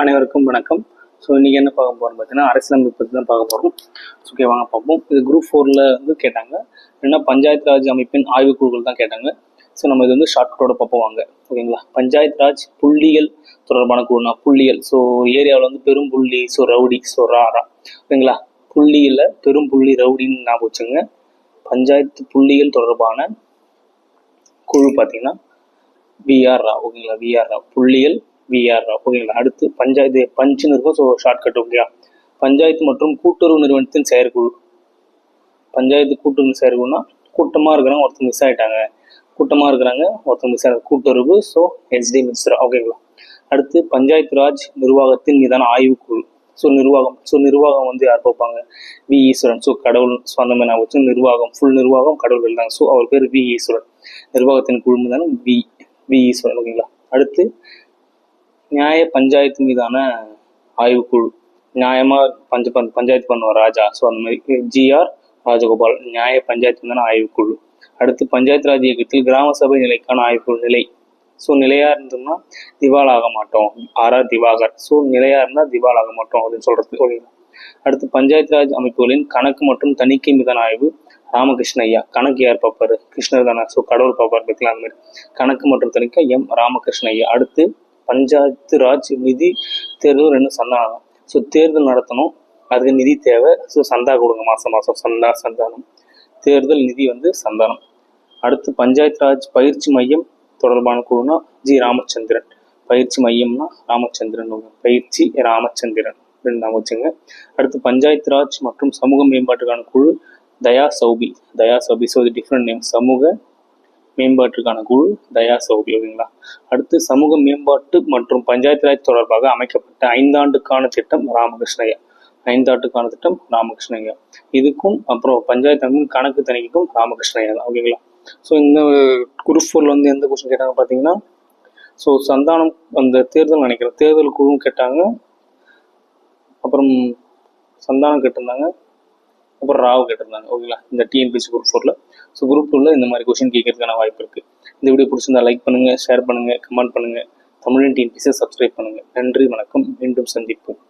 அனைவருக்கும் வணக்கம். ஸோ இன்றைக்கி என்ன பார்க்க போகிறோம் பார்த்தீங்கன்னா அரசியலமைப்பு பற்றி தான் பார்க்க போகிறோம் ஓகே வாங்க பார்ப்போம். இது குரூப் ஃபோரில் வந்து கேட்டாங்க. என்ன பஞ்சாயத்து ராஜ் அமைப்பின் ஆய்வுக்குழுக்கள் தான் கேட்டாங்க. ஸோ நம்ம இது வந்து ஷார்ட்கட்டோட பார்ப்போம் வாங்க. ஓகேங்களா பஞ்சாயத்து ராஜ் புள்ளியியல் தொடர்பான குழுனா புள்ளியியல் ஸோ ஏரியாவில் வந்து பெரும் புள்ளி ஸோ ரவுடி ஸோ ராரா ஓகேங்களா புள்ளியில் பெரும் புள்ளி ரவுடின்னு ஞாபகம் வச்சுங்க பஞ்சாயத்து புள்ளியியல் தொடர்பான குழு பார்த்தீங்கன்னா விஆர் ராவ் ஓகேங்களா V R Rao V R ஓகேங்களா அடுத்து பஞ்சாயத்து பஞ்சுன்னு இருக்கும். ஸோ ஷார்ட்கட் ஓகேயா பஞ்சாயத்து மற்றும் கூட்டுறவு நிறுவனத்தின் செயற்குழு. பஞ்சாயத்து கூட்டுறவு செயற்குழுனா கூட்டமாக இருக்கிறாங்க ஒருத்தர் மிஸ் ஆயிட்டாங்க. கூட்டமாக இருக்கிறாங்க ஒருத்தர் மிஸ் ஆகிற கூட்டுறவு ஸோ ஹெச்டி மிஸ்ரா ஓகேங்களா அடுத்து பஞ்சாயத்து ராஜ் நிர்வாகத்தின் மீதான ஆய்வுக்குழு. ஸோ நிர்வாகம் ஸோ நிர்வாகம் வந்து யார் பார்ப்பாங்க? வி ஈஸ்வரன். ஸோ கடவுள் ஸோ அந்த மாதிரி நான் வச்சு நிர்வாகம். ஃபுல் நிர்வாகம் கடவுள் இருந்தாங்க ஸோ அவர் பேர் வி ஈஸ்வரன். நிர்வாகத்தின் குழு மீதான வி வி ஈஸ்வரன் ஓகேங்களா அடுத்து நியாய பஞ்சாயத்து மீதான ஆய்வுக்குழு. நியாயமா பஞ்ச பஞ் பஞ்சாயத்து பண்ணுவார் ராஜா. ஸோ அந்த மாதிரி ஜிஆர் ராஜகோபால் நியாய பஞ்சாயத்து மீதான ஆய்வுக்குழு. அடுத்து பஞ்சாயத்து ராஜ் இயக்கத்தில் கிராம சபை நிலைக்கான ஆய்வுக்குழு நிலை. ஸோ நிலையா இருந்தோம்னா திவால் ஆக மாட்டோம் ஆர்ஆர் திவாகர். ஸோ நிலையா இருந்தால் திவால் ஆக மாட்டோம் அப்படின்னு சொல்றது அடுத்து பஞ்சாயத்து ராஜ் அமைப்புகளின் கணக்கு மற்றும் தணிக்கை மீதான ஆய்வு ராமகிருஷ்ண ஐயா. கணக்கு யார் பார்ப்பாரு? கிருஷ்ணர் தானே. ஸோ கடவுள் பார்ப்பார் பார்க்கலாம் அந்த மாதிரி. கணக்கு மற்றும் தணிக்கை எம் ராமகிருஷ்ண ஐயா. அடுத்து பஞ்சாயத்து ராஜ் நிதி தேர்தல் ரெண்டு சந்தானம். ஸோ தேர்தல் நடத்தணும். அதுக்கு நிதி தேவை. ஸோ சந்தா கொடுங்க மாதம் மாதம் சந்தா சந்தானம். தேர்தல் நிதி வந்து சந்தானம். அடுத்து பஞ்சாயத்து ராஜ் பயிற்சி மையம் தொடர்பான குழுனா ஜி ராமச்சந்திரன். பயிற்சி மையம்னா ராமச்சந்திரன் பயிற்சி ராமச்சந்திரன். ரெண்டு நாம வச்சுங்க. அடுத்து பஞ்சாயத்து ராஜ் மற்றும் சமூக மேம்பாட்டுக்கான குழு தயா சௌபி. தயா சௌபி ஸோ இது டிஃப்ரெண்ட் நேம் சமூக மேம்பாட்டுக்கான குழு தயா சௌபி ஓகேங்களா அடுத்து சமூக மேம்பாட்டு மற்றும் பஞ்சாயத்து ராஜ் தொடர்பாக அமைக்கப்பட்ட ஐந்தாண்டுக்கான திட்டம் ராமகிருஷ்ணய்யா. ஐந்தாண்டுக்கான திட்டம் ராமகிருஷ்ணய்யா. இதுக்கும் அப்புறம் பஞ்சாயத்து அமைப்பின் கணக்கு தணிக்கைக்கும் ராமகிருஷ்ணய்யா தான் ஓகேங்களா ஸோ இந்த குரூப் ஃபோரில் வந்து எந்த கொஸ்டின் கேட்டாங்க பார்த்தீங்கன்னா ஸோ சந்தானம் அந்த தேர்தல் நினைக்கிறேன். தேர்தல் குழுவும் கேட்டாங்க. அப்புறம் சந்தானம் கேட்டிருந்தாங்க. அப்புறம் ராவ் கேட்டிருந்தாங்க. ஓகேங்களா இந்த டிஎன்பிசி குரூப் ஃபோரில் ஸோ குரூப் டூவில் இந்த மாதிரி கொஷின் கேட்கறதுக்கான வாய்ப்பு இருக்குது இந்த வீடியோ பிடிச்சிருந்தா லைக் பண்ணுங்கள் ஷேர் பண்ணுங்கள் கமெண்ட் பண்ணுங்கள் தமிழின் டிஎன்பிசியை சப்ஸ்கிரைப் பண்ணுங்கள் நன்றி வணக்கம். மீண்டும் சந்திப்போம்.